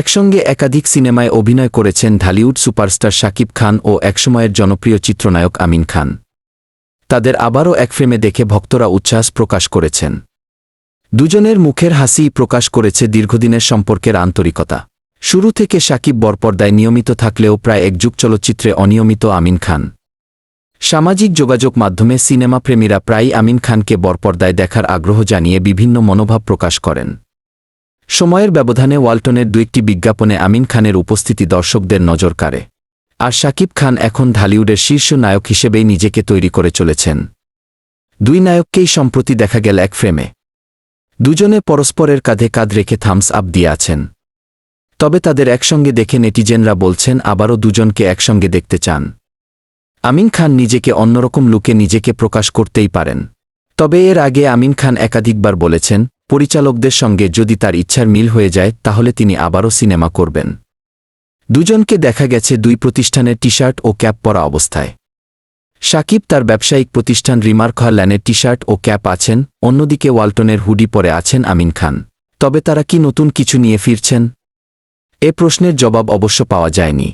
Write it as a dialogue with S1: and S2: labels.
S1: একসঙ্গে একাধিক সিনেমায় অভিনয় করেছেন ঢালিউড সুপারস্টার শাকিব খান ও একসময়ের জনপ্রিয় চিত্রনায়ক আমিন খান। তাদের আবারও এক ফ্রেমে দেখে ভক্তরা উচ্ছ্বাস প্রকাশ করেছেন। দুজনের মুখের হাসিই প্রকাশ করেছে দীর্ঘদিনের সম্পর্কের আন্তরিকতা। শুরু থেকে সাকিব বরপর্দায় নিয়মিত থাকলেও প্রায় এক যুগ চলচ্চিত্রে অনিয়মিত আমিন খান। সামাজিক যোগাযোগ মাধ্যমে সিনেমা প্রেমীরা প্রায়ই আমিন খানকে বরপর্দায় দেখার আগ্রহ জানিয়ে বিভিন্ন মনোভাব প্রকাশ করেন। সময়ের ব্যবধানে ওয়ালটনের দু একটি বিজ্ঞাপনে আমিন খানের উপস্থিতি দর্শকদের নজর কাড়ে। আর শাকিব খান এখন ঢালিউডের শীর্ষ নায়ক হিসেবেই নিজেকে তৈরি করে চলেছেন। দুই নায়ককেই সম্প্রতি দেখা গেল এক ফ্রেমে। দুজনে পরস্পরের কাঁধে কাঁধ রেখে থামস আপ দিয়ে আছেন। তবে তাদের একসঙ্গে দেখে নেটিজেনরা বলছেন, আবারও দুজনকে একসঙ্গে দেখতে চান। আমিন খান নিজেকে অন্যরকম লুকে নিজেকে প্রকাশ করতেই পারেন। তবে এর আগে আমিন খান একাধিকবার বলেছেন পরিচালকদের সঙ্গে যদি তার ইচ্ছার মিল হয়ে যায়, তাহলে তিনি আবারও সিনেমা করবেন। দুজনকে দেখা গেছে দুই প্রতিষ্ঠানের টি শার্ট ও ক্যাপ পরা অবস্থায়। সাকিব তার ব্যবসায়িক প্রতিষ্ঠান রিমার্ক ল্যানের টি শার্ট ও ক্যাপ আছেন, অন্যদিকে ওয়ালটনের হুডি পরে আছেন আমিন খান। তবে তারা কি নতুন কিছু নিয়ে ফিরছেন? এ প্রশ্নের জবাব অবশ্য পাওয়া যায়নি।